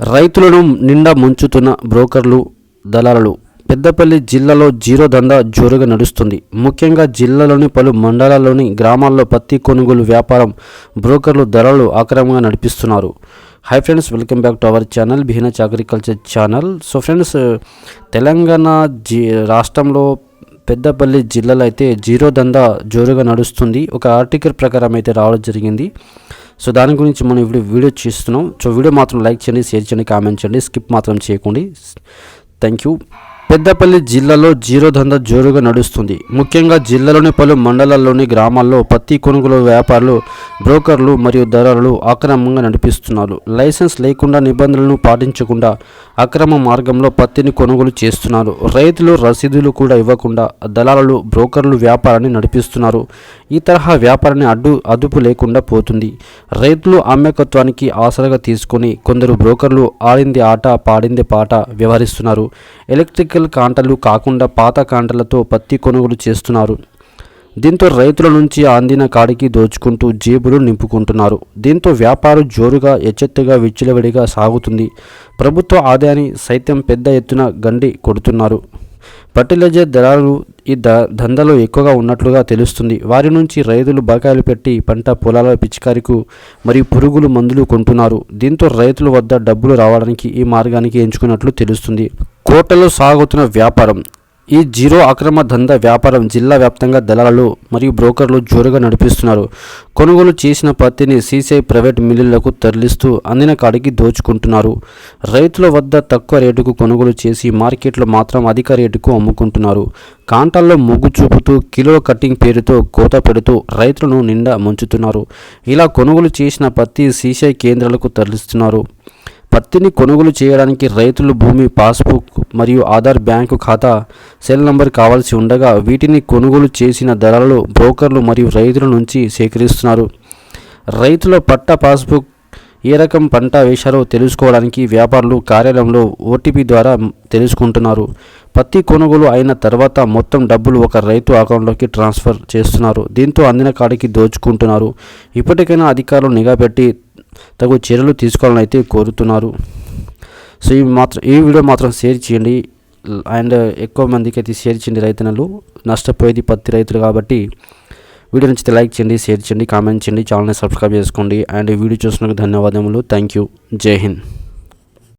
రైతులను నిండా ముంచుతున్న బ్రోకర్లు దళారులు. పెద్దపల్లి జిల్లాలో జీరో దందా జోరుగా నడుస్తుంది. ముఖ్యంగా జిల్లాలోని పలు మండలాల్లోని గ్రామాల్లో పత్తి కొనుగోలు వ్యాపారం బ్రోకర్లు ధరలు ఆక్రమంగా నడిపిస్తున్నారు. Hi friends welcome back to our channel బిహినచ్ agriculture channel so friends Telangana G రాష్ట్రంలో పెద్దపల్లి జిల్లాలో అయితే జీరో దందా జోరుగా నడుస్తుంది. ఒక ఆర్టికల్ ప్రకారం అయితే రావడం జరిగింది. సో దాని గురించి మనం ఇప్పుడు వీడియో చేస్తున్నాం. సో వీడియో మాత్రం లైక్ చేయండి షేర్ చేయండి కామెంట్ చేయండి స్కిప్ మాత్రం చేయకండి. Thank you. పెద్దపల్లి జిల్లాలో జీరో దందా జోరుగా నడుస్తుంది. ముఖ్యంగా జిల్లాలోని పలు మండలాల్లోని గ్రామాల్లో పత్తి కొనుగోలు వ్యాపారులు బ్రోకర్లు మరియు దళారులు అక్రమంగా నడిపిస్తున్నారు. లైసెన్స్ లేకుండా నిబంధనలను పాటించకుండా అక్రమ మార్గంలో పత్తిని కొనుగోలు చేస్తున్నారు. రైతులు రసీదులు కూడా ఇవ్వకుండా దళారులు బ్రోకర్లు వ్యాపారాన్ని నడిపిస్తున్నారు. ఈ తరహా వ్యాపారాన్ని అడ్డు అదుపు లేకుండా పోతుంది. రైతులు అమ్మకత్వానికి ఆసరగా తీసుకొని కొందరు బ్రోకర్లు ఆడింది ఆట పాడింది పాట వ్యవహరిస్తున్నారు. ఎలక్ట్రిక్ కెమికల్ కాంటలు కాకుండా పాత కాంటలతో పత్తి కొనుగోలు చేస్తున్నారు. దీంతో రైతుల నుంచి అందిన కాడికి దోచుకుంటూ జేబులు నింపుకుంటున్నారు. దీంతో వ్యాపారం జోరుగా ఎచ్చెత్తుగా విచ్చలవిడిగా సాగుతుంది. ప్రభుత్వ ఆదాయాన్ని సైతం పెద్ద ఎత్తున గండి కొడుతున్నారు. ఫర్టిలైజర్ ధరలు ఈ ద దందాలో ఎక్కువగా ఉన్నట్లుగా తెలుస్తుంది. వారి నుంచి రైతులు బకాయిలు పెట్టి పంట పొలాల పిచికారికు మరియు పురుగులు మందులు కొంటున్నారు. దీంతో రైతుల వద్ద డబ్బులు రావడానికి ఈ మార్గానికి ఎంచుకున్నట్లు తెలుస్తుంది. కోటలో సాగుతున్న వ్యాపారం ఈ జీరో అక్రమ దంద వ్యాపారం జిల్లా వ్యాప్తంగా దళాలు మరియు బ్రోకర్లు జోరుగా నడిపిస్తున్నారు. కొనుగోలు చేసిన పత్తిని సీసీఐ ప్రైవేట్ మిల్లులకు తరలిస్తూ అందిన కాడికి దోచుకుంటున్నారు. రైతుల వద్ద తక్కువ రేటుకు కొనుగోలు చేసి మార్కెట్లో మాత్రం అధిక రేటుకు అమ్ముకుంటున్నారు. కాంటాల్లో మొగ్గు చూపుతూ కిలో కట్టింగ్ పేరుతో కోత పెడుతూ రైతులను నిండా ముంచుతున్నారు. ఇలా కొనుగోలు చేసిన పత్తి సీసీఐ కేంద్రాలకు తరలిస్తున్నారు. పత్తిని కొనుగోలు చేయడానికి రైతులు భూమి పాస్బుక్ మరియు ఆధార్ బ్యాంకు ఖాతా సెల్ నంబర్ కావాల్సి ఉండగా వీటిని కొనుగోలు చేసిన ధరలు బ్రోకర్లు మరియు రైతుల నుంచి సేకరిస్తున్నారు. రైతుల పట్ట పాస్బుక్ ఏ రకం పంట వేశారో తెలుసుకోవడానికి వ్యాపారులు కార్యాలయంలో ఓటీపీ ద్వారా తెలుసుకుంటున్నారు. పత్తి కొనుగోలు అయిన తర్వాత మొత్తం డబ్బులు ఒక రైతు అకౌంట్లోకి ట్రాన్స్ఫర్ చేస్తున్నారు. దీంతో అందిన కాడికి దోచుకుంటున్నారు. ఇప్పటికైనా అధికారులు నిఘా పెట్టి తగు చర్యలు తీసుకోవాలని అయితే కోరుతున్నారు. సో ఈ మాత్రం ఈ వీడియో మాత్రం షేర్ చేయండి. అండ్ ఎక్కువ మందికి అయితే షేర్ చేయండి రైతన్నలు. నష్టపోయేది పత్తి రైతులు కాబట్టి వీడియో నచ్చితే లైక్ చేయండి షేర్ చేయండి కామెంట్ చేయండి ఛానల్ని సబ్స్క్రైబ్ చేసుకోండి. అండ్ వీడియో చూసినందుకు ధన్యవాదములు. థ్యాంక్ యూ జై హింద్.